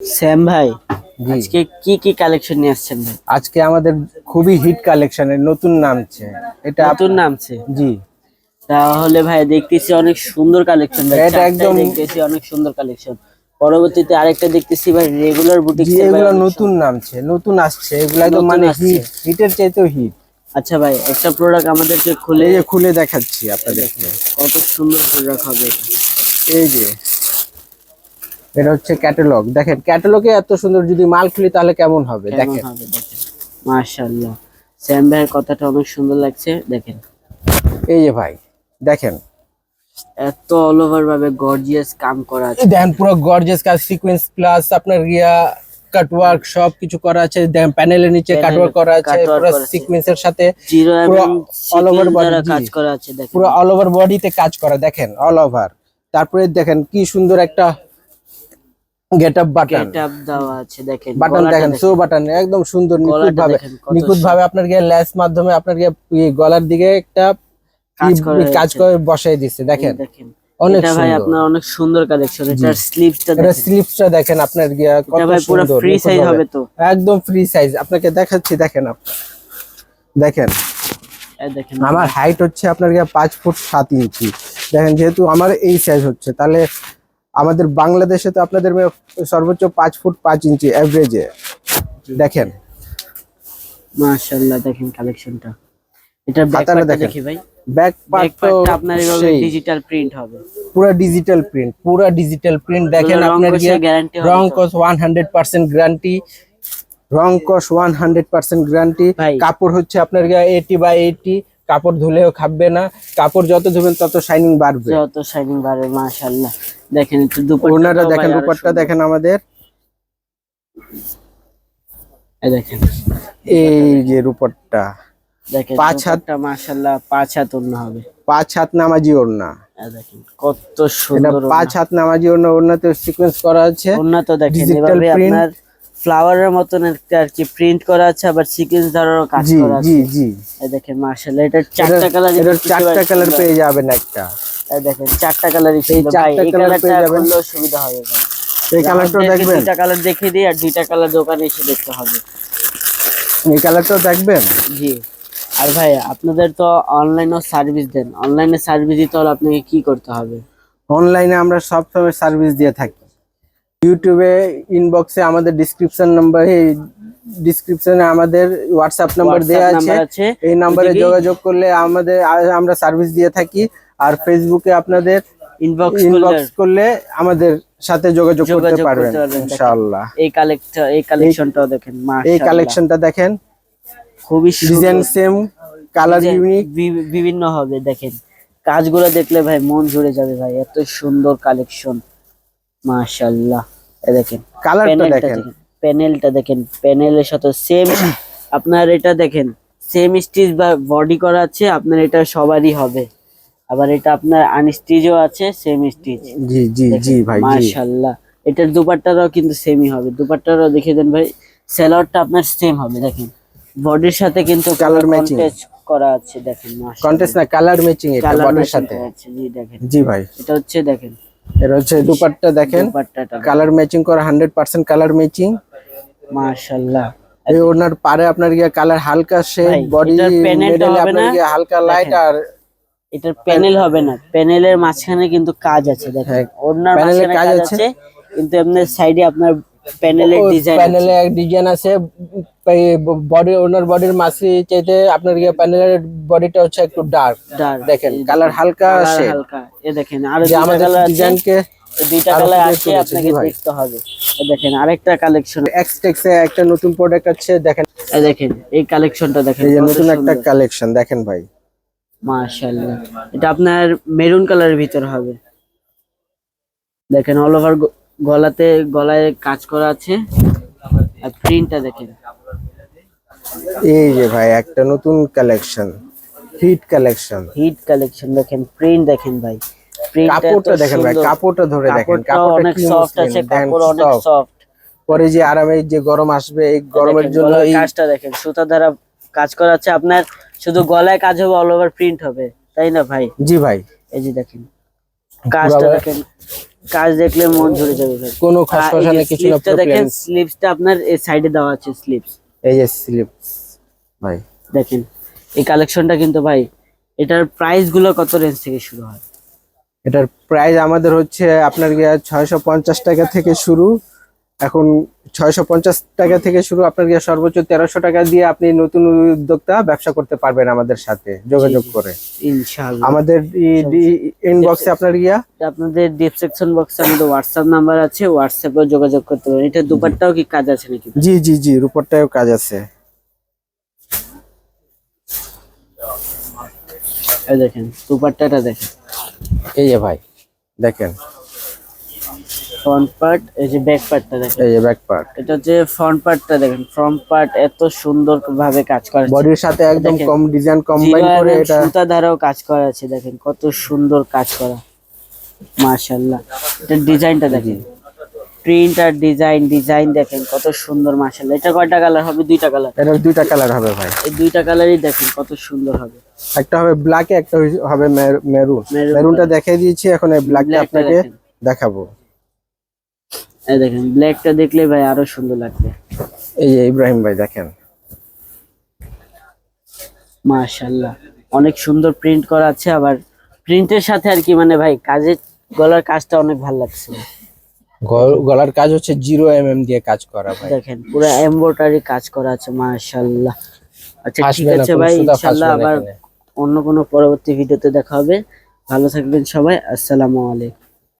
শ্যাম ভাই। আজকে কি কি কালেকশন নিয়ে আসছেন ভাই? আজকে আমাদের খুবই হিট কালেকশনের নতুন নামছে। এটা নতুন নামছে? জি। তাহলে ভাই দেখতেছি অনেক সুন্দর কালেকশন ভাই এটা একদম- দেখতেছি অনেক সুন্দর কালেকশন পরবর্তীতে আরেকটা দেখতেছি ভাই রেগুলার বুটিক এগুলো নতুন নামছে নতুন আসছে এগুলো একদম মানে হিট হিটের চাইতেও হিট আচ্ছা ভাই একটা প্রোডাক্ট আমাদেরকে খুলে খুলে দেখাচ্ছি আপনাদেরকে। কত সুন্দর প্রোডাক্ট হবে এই যে এটা হচ্ছে ক্যাটালগ দেখেন ক্যাটালগে এত সুন্দর যদি মাল খুলি তাহলে কেমন হবে? দেখেন। মাশাআল্লাহ। শ্যাম ভাইয়ের কথাটা অনেক সুন্দর লাগছে দেখেন। এই যে ভাই দেখেন। এত অল ওভার ভাবে গর্জিয়াস কাম করা আছে। দেখেন পুরো গর্জিয়াস কাজ সিকোয়েন্স প্লাস আপনার ইয়া কাটওয়ার্ক সব কিছু করা আছে। দেখেন প্যানেলের নিচে কাটওয়ার্ক করা আছে পুরো সিকোয়েন্সের সাথে পুরো সিকোয়েন্স body, দ্বারা কাজ করা আছে দেখেন। পুরো অল ওভার বডিতে কাজ করা দেখেন অল ওভার তারপরে দেখেন কি সুন্দর একটা গেট আপ বাটন গেট দেওয়া আছে দেখেন বাটন দেখেন সো বাটন একদম সুন্দর নিখুঁত ভাবে নিখুঁত ভাবে আপনার গিয়ে ল্যাস মাধ্যমে আপনার গিয়ে গলার দিকে একটা কাজ করা বসাই দেখেন। দেখেন অনেক ভাই আপনার অনেক সুন্দর কালেকশন এটার স্লিভসটা দেখেন। স্লিপসটা দেখেন আপনার গিয়া কত ভাই পুরো ফ্রি সাইজ হবে তো। একদম ফ্রি সাইজ আপনাকে দেখাচ্ছি দেখেন আপনি দেখেন। দেখেন। আমার হাইট হচ্ছে আপনার গিয়ে পাঁচ ফুট সাত ইঞ্চি। দেখেন যেহেতু আমার এই সাইজ হচ্ছে তাহলে আমাদের বাংলাদেশে তো আপনাদের সর্বোচ্চ পাঁচ ফুট পাঁচ ইঞ্চি অ্যাভারেজে দেখেন। মাশাআল্লাহ দেখেন কালেকশনটা এটার হাতাটা ব্যাকপার্টটা দেখি ভাই। ব্যাক পার্ট তো আপনার এভাবে ডিজিটাল প্রিন্ট হবে। পুরো ডিজিটাল প্রিন্ট পুরো ডিজিটাল প্রিন্ট দেখেন আপনার রং? কস গ্যারান্টি রং কস পার্সেন্ট গ্যারান্টি কাপড় হচ্ছে আপনার বাই কাপড় ধুলেও খাববে না। কাপড় যত ধুবেন তত শাইনিং বাড়বে। যত শাইনিং বাড়বে মাশাআল্লাহ। দেখেন একটু দুপাট্টা দেখেন উপরটা দেখেন আমাদের। এই দেখেন। এই যে রূপরটা দেখেন পাঁচ হাত- দুপাট্টা মাশাআল্লাহ পাঁচ হাত অন্য হবে। পাঁচ হাত নামাজি ওড়না। এই দেখেন কত সুন্দর পাঁচ হাত নামাজি ওড়না ওড়নাতে সিকোয়েন্স করা আছে। উন্নত দেখেন Digital এভাবে আপনার ফ্লাওয়ারের মতন একটা আর কি প্রিন্ট করা আছে আবার সিকোয়েন্স দ্বারাও কাজ করা আছে। জি জি। এই দেখেন মাশাআল্লাহ এটা চারটা কালার এটা চারটা কালার পেয়ে যাবেন একটা। দেখেন চারটা কালারই চারটা এই কালারটা সুবিধা হবে এই কালারটাও দেখবেন? দুইটা কালার দেখিয়ে দিই আর দুইটা কালার দোকানে এসে দেখতে হবে। এই কালারটাও দেখবেন? জি। আর ভাই আপনাদের তো অনলাইনও সার্ভিস দেন। অনলাইনে সার্ভিস দিতে হলে আপনাকে কি করতে হবে? অনলাইনে আমরা সব সময় সার্ভিস দিয়ে থাকি। ইউটিউবে ইনবক্সে আমাদের ডিসক্রিপশন নাম্বার ডিসক্রিপশনে আমাদের হোয়াটসঅ্যাপ নাম্বার দেওয়া আছে। এই নাম্বারে যোগাযোগ করলে আমাদের আমরা সার্ভিস দিয়ে থাকি। আর ফেসবুকে আপনাদের ইনবক্স করলে আমাদের সাথে যোগাযোগ করতে পারবেন। ইনশাআল্লাহ। এই কালেক্ট এই কালেকশনটাও দেখেন এই কালেকশনটা দেখেন। খুবই ডিজাইন সেম কালার ইউনিক বিভিন্ন হবে দেখেন। কাজগুলো দেখলে ভাই মন জুড়ে যাবে ভাই এত সুন্দর কালেকশন মাশাআল্লাহ। এই দেখেন কালারটা দেখেন। প্যানেলটা দেখেন প্যানেলের সাথে সেম আপনার এটা দেখেন সেম স্টিচ বা বডি করা আছে আপনার এটা সবারই হবে। আবার এটা আপনার আনস্টিচও আছে সেম স্টিচ জি জি জি ভাই মাশাআল্লাহ। এটার দুপাট্টাটাও কিন্তু সেমই হবে। দুপাট্টাটাও দেখে দেন ভাই সেলরটা আপনার সেম হবে দেখেন। বডির সাথে কিন্তু কালার ম্যাচিং করা আছে দেখেন কন্টেস্ট না কালার ম্যাচিং এটা বডির সাথে। আছে জি দেখেন। জি ভাই। এটা হচ্ছে দেখেন। এর হচ্ছে দুপাট্টা দেখেন। দুপাট্টাটা। কালার ম্যাচিং করা হান্ড্রেড পার্সেন্ট কালার ম্যাচিং মাশাআল্লাহ। এই ওনার পারে আপনার গিয়ে কালার হালকা শেড বডি মেডেলে আপনার না? হালকা লাইট আর এটার প্যানেল হবে না। প্যানেলের মাঝখানে কিন্তু কাজ আছে দেখেন। হ্যাঁ, ওনার মাঝখানে কাজ আছে। আছে কিন্তু আপনার সাইডে আপনার প্যানেলের ডিজাইন প্যানেলে এক ডিজাইন আছে বডি ওনার বডির মাসি চাইতে আপনার গিয়ে প্যানেলের বডিটা হচ্ছে একটু ডার্ক দেখেন কালার হালকা আসে হালকা এ দেখেন আর যে আমাদের ডিজাইনকে দুইটা কালার আছে আপনাকে দেখতে হবে। এ দেখেন আরেকটা কালেকশন এক্সটেক্স একটা নতুন প্রোডাক্ট আছে দেখেন। এই দেখেন এই কালেকশনটা দেখেন এই যে নতুন একটা কালেকশন দেখেন ভাই। মাশাআল্লাহ। এটা আপনার মেরুন কালারের ভিতর হবে। দেখেন অল ওভার গলাতে গলায় কাজ করা আছে। আর প্রিন্টটা দেখেন। এই যে ভাই একটা নতুন collection hit collection hit collection দেখেন প্রিন্ট দেখেন ভাই। কাপড়টা দেখেন ভাই কাপড়টা ধরে দেখেন কাপড়টা অনেক সফট আছে কাপড় অনেক সফট পরে যে আরামে যে গরম আসবে এই গরমের জন্য এই কাজটা দেখেন সুতা দ্বারা কাজ করা আছে আপনার শুধু গলায় কাজ হবে অল ওভার প্রিন্ট হবে তাই না ভাই? জি ভাই। এই যে দেখেন কাজটা দেখেন কাজ দেখলে মন ঝরে যাবে ভাই। কোনো খসখসা নেই কিছু না দেখেন স্লিপসটা আপনার এই সাইডে দেওয়া আছে স্লিপস এই যে স্লিপস ভাই। দেখেন এই কালেকশনটা কিন্তু ভাই এটার প্রাইসগুলো কত রেঞ্জ থেকে শুরু হয়? এটার প্রাইস আমাদের হচ্ছে আপনার গিয়ে ছয়শো পঞ্চাশ টাকা থেকে শুরু। এখন ছয়শো পঞ্চাশ টাকা থেকে শুরু আপনার গিয়ে সর্বোচ্চ তেরোশো টাকা দিয়ে আপনি নতুন উদ্যোক্তা ব্যবসা করতে পারবেন আমাদের সাথে যোগাযোগ করে। ইনশাআল্লাহ। আমাদের ইনবক্সে আপনার গিয়া? আপনাদের ডিসক্রিপশন বক্সে আমাদের হোয়াটসঅ্যাপ নাম্বার আছে হোয়াটসঅ্যাপে যোগাযোগ করতে পারেন। এটা দুপাট্টাও কি কাজ আছে নাকি? জি জি জি রূপরটাও কাজ আছে। এই দেখেন দুপাট্টাটা দেখেন। এই যে ভাই দেখেন। ফ্রন্ট পার্ট এই যে ব্যাক পার্টটা দেখেন। এই যে ব্যাক পার্ট এটা যে ফ্রন্ট পার্টটা দেখেন। ফ্রন্ট পার্ট এত সুন্দর ভাবে কাজ করা আছে। বডির সাথে একদম কম ডিজাইন কম্বাইন করে এটা সুতা দ্বারাও কাজ করা আছে দেখেন। কত সুন্দর কাজ করা। মাশাআল্লাহ। এটা ডিজাইনটা দেখেন। প্রিন্ট আর ডিজাইন ডিজাইন দেখেন কত সুন্দর মাশাআল্লাহ। এটা কয়টা কালার হবে? দুইটা কালার এটার দুইটা কালার হবে ভাই। এই দুইটা কালারই দেখেন কত সুন্দর হবে। একটা হবে ব্ল্যাক একটা হবে মেরুন মেরুনটা দেখিয়ে দিয়েছি এখন এই ব্ল্যাকটা আপনাকে দেখাবো। এই দেখেন ব্ল্যাকটা দেখলে ভাই আরও সুন্দর লাগবে। এই যে ইব্রাহিম ভাই দেখেন। মাশাআল্লাহ অনেক সুন্দর প্রিন্ট করা আছে আবার প্রিন্টের সাথে আর কি মানে ভাই কাজের গলার কাজটা অনেক ভালো লাগছে। গলার কাজ হচ্ছে জিরো এম এম দিয়ে কাজ করা ভাই। দেখেন পুরো এমব্রয়ডারি কাজ করা আছে মাশাআল্লাহ। আচ্ছা ঠিক আছে ভাই ইনশাআল্লাহ আবার অন্য কোনো পরবর্তী ভিডিওতে দেখা হবে। ভালো থাকবেন সবাই আসসালামু আলাইকুম।